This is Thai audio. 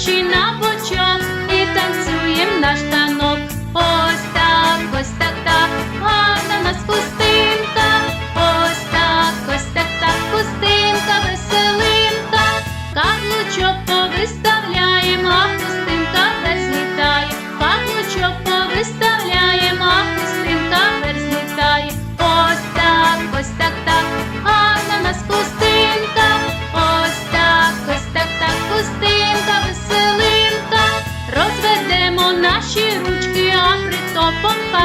she not наші ручки, а притопом.